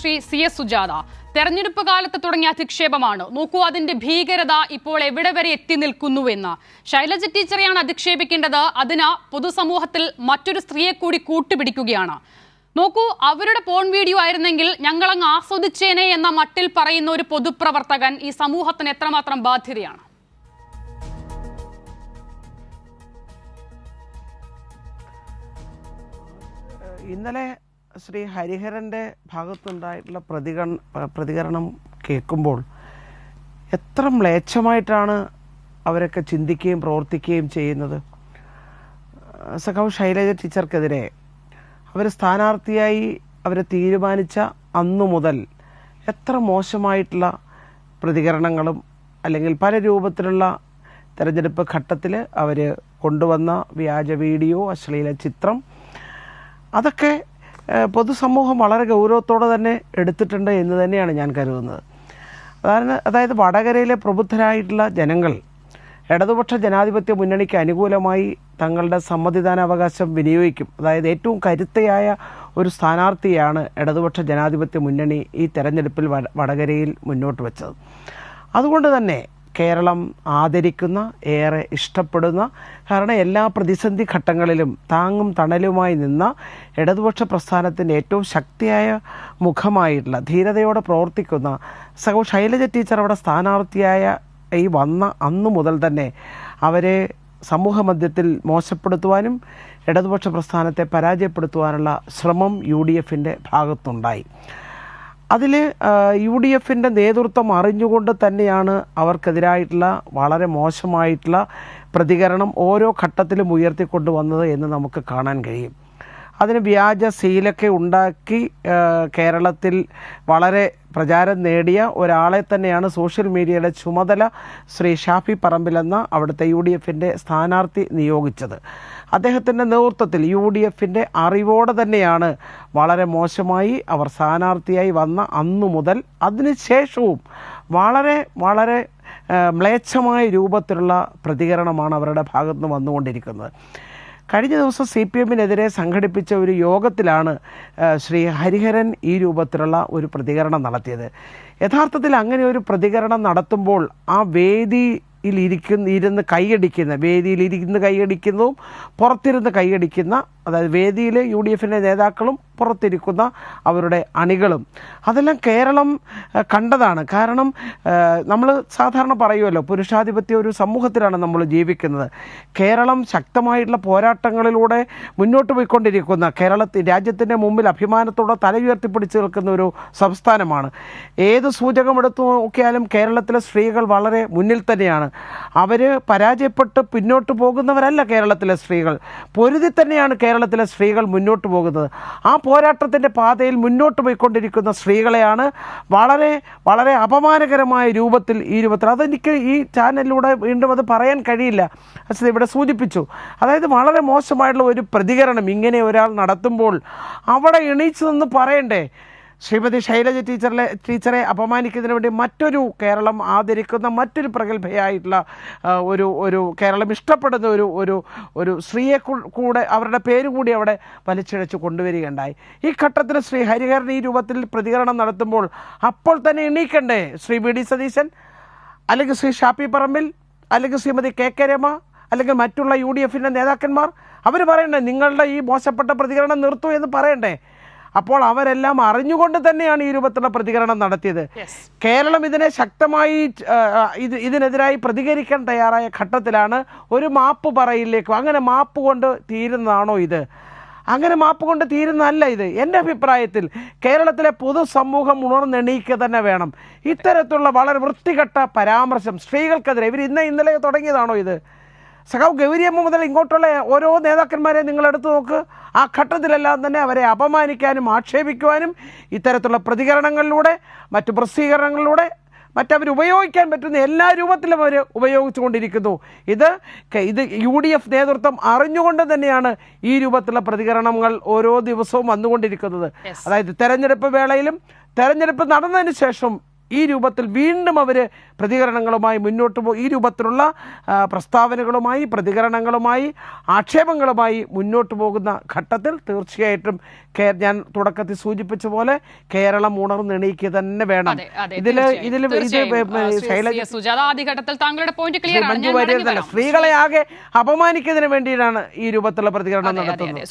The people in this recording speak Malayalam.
Shri C S Sujatha. തെരഞ്ഞെടുപ്പ് കാലത്ത് തുടങ്ങിയ അധിക്ഷേപമാണ്. നോക്കൂ അതിന്റെ ഭീകരത ഇപ്പോൾ എവിടെ വരെ എത്തി നിൽക്കുന്നുവെന്ന്. ശൈലജ ടീച്ചറെയാണ് അധിക്ഷേപിക്കേണ്ടത്. അതിന് പൊതുസമൂഹത്തിൽ മറ്റൊരു സ്ത്രീയെ കൂടി കൂട്ടുപിടിക്കുകയാണ്. നോക്കൂ അവരുടെ ഫോൺ വീഡിയോ ആയിരുന്നെങ്കിൽ ഞങ്ങൾ അങ്ങ് ആസ്വദിച്ചേനെ എന്ന മട്ടിൽ പറയുന്ന ഒരു പൊതുപ്രവർത്തകൻ ഈ സമൂഹത്തിന് എത്രമാത്രം ബാധ്യതയാണ്. ഇന്നലെ ശ്രീ ഹരിഹരന്റെ ഭാഗത്തുണ്ടായിട്ടുള്ള പ്രതികരണ പ്രതികരണം കേൾക്കുമ്പോൾ എത്ര മ്ലേച്ഛമായിട്ടാണ് അവരൊക്കെ ചിന്തിക്കുകയും പ്രവർത്തിക്കുകയും ചെയ്യുന്നത്? സഖാവ് ശൈലജ ടീച്ചർക്കെതിരെ അവർ സ്ഥാനാർത്ഥിയായി അവരെ തീരുമാനിച്ച അന്നു മുതൽ എത്ര മോശമായിട്ടുള്ള പ്രതികരണങ്ങളും അല്ലെങ്കിൽ പല രൂപത്തിലുള്ള തെരഞ്ഞെടുപ്പ് ഘട്ടത്തിൽ അവർ കൊണ്ടുവന്ന വ്യാജ വീഡിയോ അശ്ലീല ചിത്രം അതൊക്കെ പൊതുസമൂഹം വളരെ ഗൗരവത്തോടെ തന്നെ എടുത്തിട്ടുണ്ട് എന്ന് തന്നെയാണ് ഞാൻ കരുതുന്നത്. അതായത് അതായത് വടകരയിലെ പ്രബുദ്ധരായിട്ടുള്ള ജനങ്ങൾ ഇടതുപക്ഷ ജനാധിപത്യ മുന്നണിക്ക് അനുകൂലമായി തങ്ങളുടെ സമ്മതിദാനാവകാശം വിനിയോഗിക്കും. അതായത് ഏറ്റവും കരുത്തയായ ഒരു സ്ഥാനാർത്ഥിയാണ് ഇടതുപക്ഷ ജനാധിപത്യ മുന്നണി ഈ തെരഞ്ഞെടുപ്പിൽ വടകരയിൽ മുന്നോട്ട് വെച്ചത്. അതുകൊണ്ട് തന്നെ കേരളം ആദരിക്കുന്ന ഏറെ ഇഷ്ടപ്പെടുന്ന കാരണം എല്ലാ പ്രതിസന്ധി ഘട്ടങ്ങളിലും താങ്ങും തണലുമായി നിന്ന ഇടതുപക്ഷ പ്രസ്ഥാനത്തിന്റെ ഏറ്റവും ശക്തിയായ മുഖമായിട്ടുള്ള ധീരതയോടെ പ്രവർത്തിക്കുന്ന സഹോ ശൈലജ ടീച്ചർ അവിടെ സ്ഥാനാർത്ഥിയായ ഈ വന്ന അന്നു മുതൽ തന്നെ അവരെ സമൂഹ മധ്യത്തിൽ മോശപ്പെടുത്തുവാനും ഇടതുപക്ഷ പ്രസ്ഥാനത്തെ പരാജയപ്പെടുത്തുവാനുള്ള ശ്രമം യു ഡി എഫിന്റെ ഭാഗത്തുണ്ടായി. അതിൽ യു ഡി എഫിന്റെ നേതൃത്വം അറിഞ്ഞുകൊണ്ട് തന്നെയാണ് അവർക്കെതിരായിട്ടുള്ള വളരെ മോശമായിട്ടുള്ള പ്രതികരണം ഓരോ ഘട്ടത്തിലും ഉയർത്തിക്കൊണ്ടു വന്നത് എന്ന് നമുക്ക് കാണാൻ കഴിയും. അതിന് വ്യാജ സീലൊക്കെ ഉണ്ടാക്കി കേരളത്തിൽ വളരെ പ്രചാരം നേടിയ ഒരാളെ തന്നെയാണ് സോഷ്യൽ മീഡിയയുടെ ചുമതല ശ്രീ ഷാഫി പറമ്പിലെന്ന അവിടുത്തെ യു ഡി എഫിന്റെ സ്ഥാനാർത്ഥി നിയോഗിച്ചത്. അദ്ദേഹത്തിന്റെ നേതൃത്വത്തിൽ യു ഡി എഫിന്റെ അറിവോടെ തന്നെയാണ് വളരെ മോശമായി അവർ സ്ഥാനാർത്ഥിയായി വന്ന അന്നു മുതൽ അതിനുശേഷവും വളരെ വളരെ മ്ലേച്ഛമായ രൂപത്തിലുള്ള പ്രതികരണമാണ് അവരുടെ ഭാഗത്ത് നിന്ന് വന്നുകൊണ്ടിരിക്കുന്നത്. കഴിഞ്ഞ ദിവസം സി പി എമ്മിനെതിരെ സംഘടിപ്പിച്ച ഒരു യോഗത്തിലാണ് ശ്രീ ഹരിഹരൻ ഈ രൂപത്തിലുള്ള ഒരു പ്രതികരണം നടത്തിയത്. യഥാർത്ഥത്തിൽ അങ്ങനെ ഒരു പ്രതികരണം നടത്തുമ്പോൾ ആ വേദി ഇരിക്കുന്ന ഇരുന്ന് കൈയടിക്കുന്ന വേദിയിൽ ഇരിക്കുന്ന കൈയടിക്കുന്നതും പുറത്തിരുന്ന് കൈയടിക്കുന്ന അതായത് വേദിയിലെ യു ഡി എഫിന്റെ നേതാക്കളും പുറത്തിരിക്കുന്ന അവരുടെ അണികളും. അതെല്ലാം കേരളം കണ്ടതാണ്. കാരണം നമ്മൾ സാധാരണ പറയുമല്ലോ പുരുഷാധിപത്യ ഒരു സമൂഹത്തിലാണ് നമ്മൾ ജീവിക്കുന്നത്. കേരളം ശക്തമായിട്ടുള്ള പോരാട്ടങ്ങളിലൂടെ മുന്നോട്ട് പോയിക്കൊണ്ടിരിക്കുന്ന കേരളത്തിൽ രാജ്യത്തിന്റെ മുമ്പിൽ അഭിമാനത്തോടെ തല ഉയർത്തിപ്പിടിച്ച് നിൽക്കുന്ന ഒരു സംസ്ഥാനമാണ്. ഏത് സൂചകം എടുത്തു നോക്കിയാലും കേരളത്തിലെ സ്ത്രീകൾ വളരെ മുന്നിൽ തന്നെയാണ്. അവർ പരാജയപ്പെട്ട് പിന്നോട്ട് പോകുന്നവരല്ല കേരളത്തിലെ സ്ത്രീകൾ. പൊരുതി തന്നെയാണ് കേരളത്തിലെ സ്ത്രീകൾ മുന്നോട്ട് പോകുന്നത്. ആ പോരാട്ടത്തിന്റെ പാതയിൽ മുന്നോട്ട് പോയിക്കൊണ്ടിരിക്കുന്ന സ്ത്രീകളെയാണ് വളരെ വളരെ അപമാനകരമായ രൂപത്തിൽ ഈ രൂപത്തിൽ അതെനിക്ക് ഈ ചാനലിലൂടെ വീണ്ടും അത് പറയാൻ കഴിയില്ല. അച്ഛൻ ഇവിടെ സൂചിപ്പിച്ചു. അതായത് വളരെ മോശമായിട്ടുള്ള ഒരു പ്രതികരണം ഇങ്ങനെ ഒരാൾ നടത്തുമ്പോൾ അവിടെ എണീച്ചു നിന്ന് പറയണ്ടേ? ശ്രീമതി ശൈലജ ടീച്ചറിലെ ടീച്ചറെ അപമാനിക്കുന്നതിന് വേണ്ടി മറ്റൊരു കേരളം ആദരിക്കുന്ന മറ്റൊരു പ്രഗത്ഭയായിട്ടുള്ള ഒരു ഒരു കേരളം ഇഷ്ടപ്പെടുന്ന ഒരു ഒരു ഒരു സ്ത്രീയെ കൂടെ അവരുടെ പേര് കൂടി അവിടെ വലിച്ചിഴച്ച് കൊണ്ടുവരികയുണ്ടായി. ഈ ഘട്ടത്തിൽ ശ്രീ ഹരിഹരൻ ഈ രൂപത്തിൽ പ്രതികരണം നടത്തുമ്പോൾ അപ്പോൾ തന്നെ എണീക്കണ്ടേ ശ്രീ വി ഡി സതീശൻ? അല്ലെങ്കിൽ ശ്രീ ഷാപ്പി പറമ്പിൽ? അല്ലെങ്കിൽ ശ്രീമതി കെ കെ രമ? അല്ലെങ്കിൽ മറ്റുള്ള യു ഡി എഫിന്റെ നേതാക്കന്മാർ? അവർ പറയണ്ടേ നിങ്ങളുടെ ഈ മോശപ്പെട്ട പ്രതികരണം നിർത്തൂ എന്ന് പറയണ്ടേ? അപ്പോൾ അവരെല്ലാം അറിഞ്ഞുകൊണ്ട് തന്നെയാണ് ഈ രൂപത്തിലുള്ള പ്രതികരണം നടത്തിയത്. കേരളം ഇതിനെ ശക്തമായി ഇത് ഇതിനെതിരായി പ്രതികരിക്കാൻ തയ്യാറായ ഘട്ടത്തിലാണ് ഒരു മാപ്പ് പറയില്ലേക്കും അങ്ങനെ മാപ്പ് കൊണ്ട് തീരുന്നതാണോ ഇത്? അങ്ങനെ മാപ്പ് കൊണ്ട് തീരുന്നതല്ല ഇത്. എന്റെ അഭിപ്രായത്തിൽ കേരളത്തിലെ പൊതുസമൂഹം ഉണർന്നെണീക്കുക തന്നെ വേണം. ഇത്തരത്തിലുള്ള വളരെ വൃത്തികെട്ട പരാമർശം സ്ത്രീകൾക്കെതിരെ. ഇവർ ഇന്ന് ഇന്നലെ തുടങ്ങിയതാണോ ഇത്? സഖാവ് ഗൗരിയമ്മ മുതൽ ഇങ്ങോട്ടുള്ള ഓരോ നേതാക്കന്മാരെ നിങ്ങൾ എടുത്തു നോക്ക്. ആ ഘട്ടത്തിലെല്ലാം തന്നെ അവരെ അപമാനിക്കാനും ആക്ഷേപിക്കുവാനും ഇത്തരത്തിലുള്ള പ്രതികരണങ്ങളിലൂടെ മറ്റു പ്രസിദ്ധീകരണങ്ങളിലൂടെ മറ്റവർ ഉപയോഗിക്കാൻ പറ്റുന്ന എല്ലാ രൂപത്തിലും അവർ ഉപയോഗിച്ചുകൊണ്ടിരിക്കുന്നു. ഇത് ഇത് യു ഡി എഫ് നേതൃത്വം അറിഞ്ഞുകൊണ്ട് തന്നെയാണ് ഈ രൂപത്തിലുള്ള പ്രതികരണങ്ങൾ ഓരോ ദിവസവും വന്നുകൊണ്ടിരിക്കുന്നത്. അതായത് തെരഞ്ഞെടുപ്പ് വേളയിലും തെരഞ്ഞെടുപ്പ് നടന്നതിന് ശേഷം ഈ രൂപത്തിൽ വീണ്ടും അവർ പ്രതികരണങ്ങളുമായി മുന്നോട്ട് പോ ഈ രൂപത്തിലുള്ള പ്രസ്താവനകളുമായി പ്രതികരണങ്ങളുമായി ആക്ഷേപങ്ങളുമായി മുന്നോട്ട് പോകുന്ന ഘട്ടത്തിൽ തീർച്ചയായിട്ടും ഞാൻ തുടക്കത്തിൽ സൂചിപ്പിച്ച പോലെ കേരളം ഉണർന്നെണീക്കുക തന്നെ വേണം. ഇതിൽ ഇതിൽ ഇത് മഞ്ജു വാര്യർ സ്ത്രീകളെ ആകെ അപമാനിക്കുന്നതിന് വേണ്ടിയിട്ടാണ് ഈ രൂപത്തിലുള്ള പ്രതികരണം നടത്തുന്നത്.